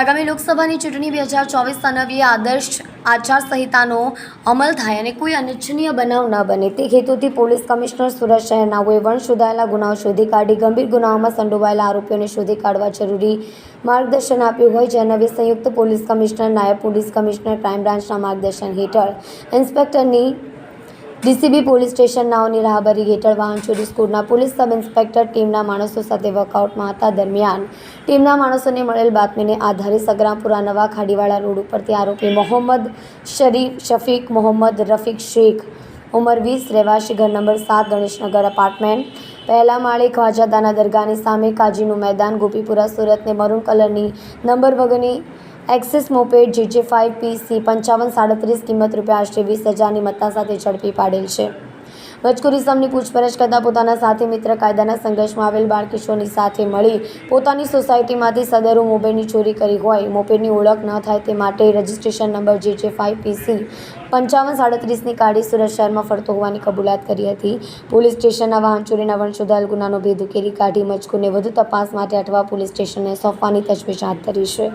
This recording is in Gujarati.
આગામી લોકસભાની ચૂંટણી બે હજાર ચોવીસના નવી આદર્શ આચારસંહિતાનો અમલ થાય અને કોઈ અનિચ્છનીય બનાવ ન બને. તે હેતુથી પોલીસ કમિશનર સુરત શહેરનાઓએ વણ શોધાયેલા ગુનાઓ શોધી કાઢી, ગંભીર ગુનાઓમાં સંડોવાયેલા આરોપીઓને શોધી કાઢવા જરૂરી માર્ગદર્શન આપ્યું હોય જે અન્વયે સંયુક્ત પોલીસ કમિશનર, નાયબ પોલીસ કમિશનર, ક્રાઇમ બ્રાન્ચના માર્ગદર્શન હેઠળ. ઇન્સ્પેક્ટરની ડીસીબી પોલીસ સ્ટેશન નાઓની રાહબરી હેઠળ વાહન ચોરી સ્કૂલના પોલીસ સબ ઇન્સ્પેક્ટર ટીમના માણસો સાથે વર્કઆઉટમાં હતા દરમિયાન ટીમના માણસોને મળેલ બાતમીને આધારે સગરામપુરા નવા ખાડીવાળા રોડ ઉપરથી આરોપી મોહમ્મદ શરીફ, શફીક, મોહમ્મદ રફીક શેખ, ઉંમર વીસ, રહેવાસી ઘર નંબર સાત, ગણેશનગર અપાર્ટમેન્ટ પહેલા માળે ખ્વાજાદાના દરગાહની સામે કાજીનું મેદાન, ગોપીપુરા સુરતને મરૂન કલરની નંબર વગરની Access moped GJ five PC પંચાવન સાડત્રીસ કિંમત રૂપિયા આશરે વીસ હજારની મત્તા સાથે ઝડપી પાડેલ છે. મજકૂર ઇસમની પૂછપરછ કરતાં પોતાના સાથી મિત્ર કાયદાના સંઘર્ષમાં આવેલ બાળકિશોરની સાથે મળી પોતાની સોસાયટીમાંથી સદરો મોબાઈલની ચોરી કરી હોય, મોપેડની ઓળખ ન થાય તે માટે રજિસ્ટ્રેશન નંબર જે છે ફાઇવ પીસી પંચાવન સાડત્રીસની કાઢી સુરત શહેરમાં ફરતો હોવાની કબૂલાત કરી હતી. પોલીસ સ્ટેશનના વાહન ચોરીના વણશોધાયેલ ગુનાનો ભેદ ઉકેલી કાઢી મજકૂરને વધુ તપાસ માટે અઠવા પોલીસ સ્ટેશનને સોંપવાની તજવીજ હાથ ધરી છે.